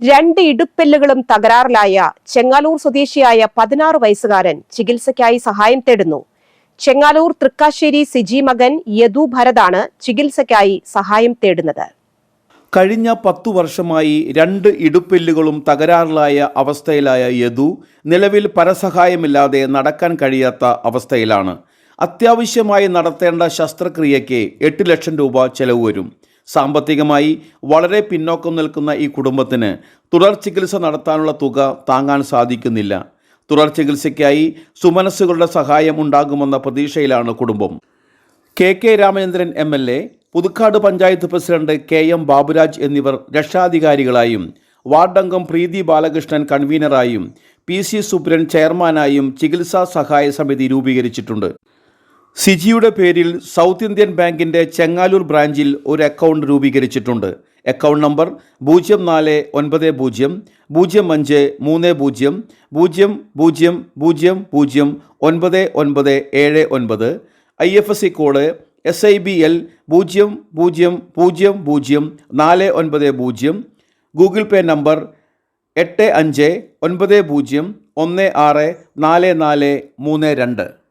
രണ്ട് ഇടുപ്പെല്ലുകളും തകരാറിലായ ചെങ്ങാലൂർ സ്വദേശിയായ പതിനാറ് വയസ്സുകാരൻ ചികിത്സയ്ക്കായി സഹായം തേടുന്നു. ചെങ്ങാലൂർ തൃക്കാശ്ശേരി സിജി മകൻ യദു ഭരതാണ് ചികിത്സയ്ക്കായി സഹായം തേടുന്നത്. കഴിഞ്ഞ പത്തു വർഷമായി രണ്ട് ഇടുപ്പെല്ലുകളും തകരാറിലായ അവസ്ഥയിലായ യദു നിലവിൽ പരസഹായമില്ലാതെ നടക്കാൻ കഴിയാത്ത അവസ്ഥയിലാണ്. അത്യാവശ്യമായി നടത്തേണ്ട ശസ്ത്രക്രിയയ്ക്ക് എട്ട് ലക്ഷം രൂപ ചെലവ് വരും. സാമ്പത്തികമായി വളരെ പിന്നോക്കം നിൽക്കുന്ന ഈ കുടുംബത്തിന് തുടർ ചികിത്സ നടത്താനുള്ള തുക താങ്ങാൻ സാധിക്കുന്നില്ല. തുടർ ചികിത്സയ്ക്കായി സുമനസ്സുകളുടെ സഹായം ഉണ്ടാകുമെന്ന പ്രതീക്ഷയിലാണ് കുടുംബം. K K Ramachandran M L A Puthukkad panchayat president K M Baburaj എന്നിവർ രക്ഷാധികാരികളായും വാർഡംഗം പ്രീതി ബാലകൃഷ്ണൻ കൺവീനറായും പി സി സുബ്രൻ ചെയർമാനായും ചികിത്സാ സഹായ സമിതി രൂപീകരിച്ചിട്ടുണ്ട്. സിജിയുടെ പേരിൽ സൗത്ത് ഇന്ത്യൻ ബാങ്കിന്റെ ചെങ്ങാലൂർ ബ്രാഞ്ചിൽ ഒരു അക്കൗണ്ട് രൂപീകരിച്ചിട്ടുണ്ട്. അക്കൗണ്ട് നമ്പർ പൂജ്യം നാല് ഒൻപത് പൂജ്യം പൂജ്യം അഞ്ച് മൂന്ന് പൂജ്യം പൂജ്യം പൂജ്യം പൂജ്യം പൂജ്യം ഒൻപത് ഒൻപത് ഏഴ് ഒൻപത്. I F S C code S I B L പൂജ്യം പൂജ്യം പൂജ്യം പൂജ്യം നാല് ഒൻപത് പൂജ്യം. ഗൂഗിൾ പേ നമ്പർ എട്ട് അഞ്ച് ഒൻപത് പൂജ്യം ഒന്ന് ആറ് നാല് നാല് മൂന്ന് രണ്ട്.